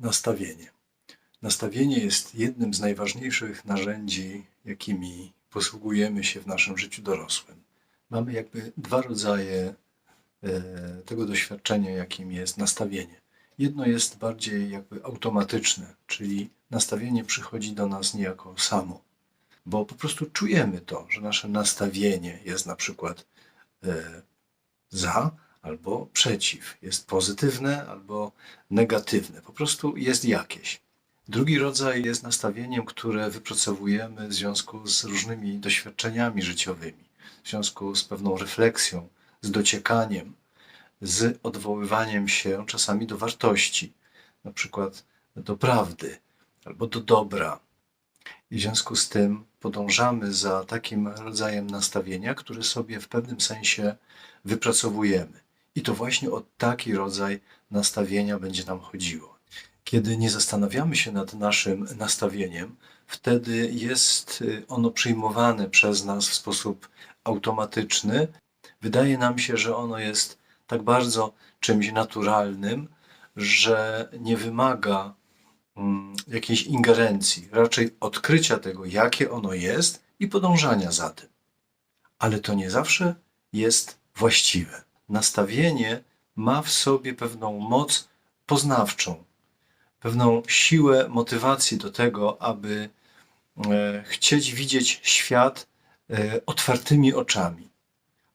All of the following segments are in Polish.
Nastawienie. Nastawienie jest jednym z najważniejszych narzędzi, jakimi posługujemy się w naszym życiu dorosłym. Mamy jakby dwa rodzaje e, tego doświadczenia, jakim jest nastawienie. Jedno jest bardziej jakby automatyczne, czyli nastawienie przychodzi do nas niejako samo, bo po prostu czujemy to, że nasze nastawienie jest na przykład e, za albo przeciw, jest pozytywne albo negatywne, po prostu jest jakieś. Drugi rodzaj jest nastawieniem, które wypracowujemy w związku z różnymi doświadczeniami życiowymi, w związku z pewną refleksją, z dociekaniem, z odwoływaniem się czasami do wartości, na przykład do prawdy albo do dobra. I w związku z tym podążamy za takim rodzajem nastawienia, które sobie w pewnym sensie wypracowujemy. I to właśnie o taki rodzaj nastawienia będzie nam chodziło. Kiedy nie zastanawiamy się nad naszym nastawieniem, wtedy jest y, ono przyjmowane przez nas w sposób automatyczny. Wydaje nam się, że ono jest tak bardzo czymś naturalnym, że nie wymaga mm, jakiejś ingerencji, raczej odkrycia tego, jakie ono jest i podążania za tym. Ale to nie zawsze jest właściwe. Nastawienie ma w sobie pewną moc poznawczą, pewną siłę motywacji do tego, aby e, chcieć widzieć świat e, otwartymi oczami.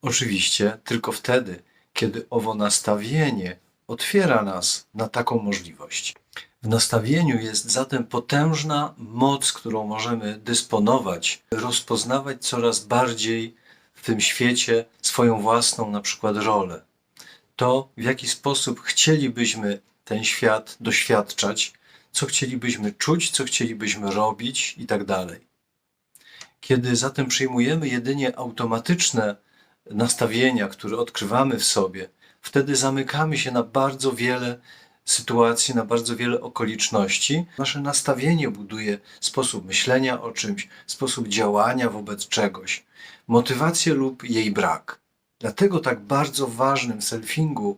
Oczywiście tylko wtedy, kiedy owo nastawienie otwiera nas na taką możliwość. W nastawieniu jest zatem potężna moc, którą możemy dysponować, rozpoznawać coraz bardziej w tym świecie swoją własną na przykład rolę. To, w jaki sposób chcielibyśmy ten świat doświadczać, co chcielibyśmy czuć, co chcielibyśmy robić i tak dalej. Kiedy zatem przyjmujemy jedynie automatyczne nastawienia, które odkrywamy w sobie, wtedy zamykamy się na bardzo wiele sytuacji, na bardzo wiele okoliczności. Nasze nastawienie buduje sposób myślenia o czymś, sposób działania wobec czegoś, motywację lub jej brak. Dlatego tak bardzo ważnym selfingu,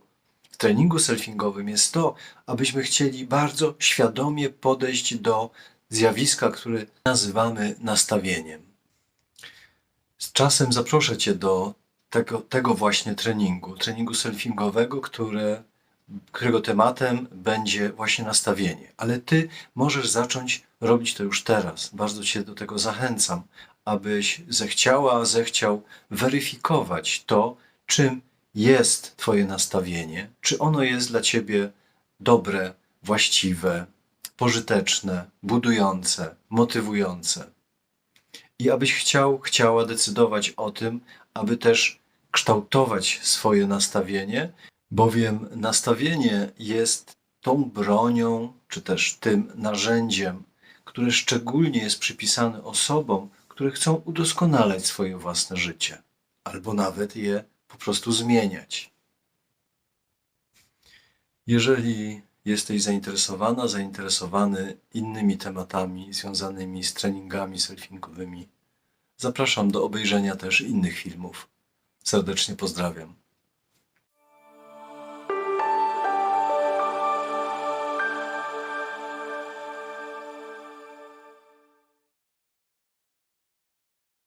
w treningu selfingowym jest to, abyśmy chcieli bardzo świadomie podejść do zjawiska, które nazywamy nastawieniem. Z czasem zaproszę Cię do tego, tego właśnie treningu, treningu selfingowego, które, którego tematem będzie właśnie nastawienie. Ale Ty możesz zacząć robić to już teraz. Bardzo Cię do tego zachęcam, abyś zechciała, zechciał weryfikować to, czym jest Twoje nastawienie, czy ono jest dla Ciebie dobre, właściwe, pożyteczne, budujące, motywujące. I abyś chciał, chciała decydować o tym, aby też kształtować swoje nastawienie, bowiem nastawienie jest tą bronią, czy też tym narzędziem, które szczególnie jest przypisane osobom, które chcą udoskonalać swoje własne życie, albo nawet je po prostu zmieniać. Jeżeli jesteś zainteresowana, zainteresowany innymi tematami związanymi z treningami selfingowymi, zapraszam do obejrzenia też innych filmów. Serdecznie pozdrawiam.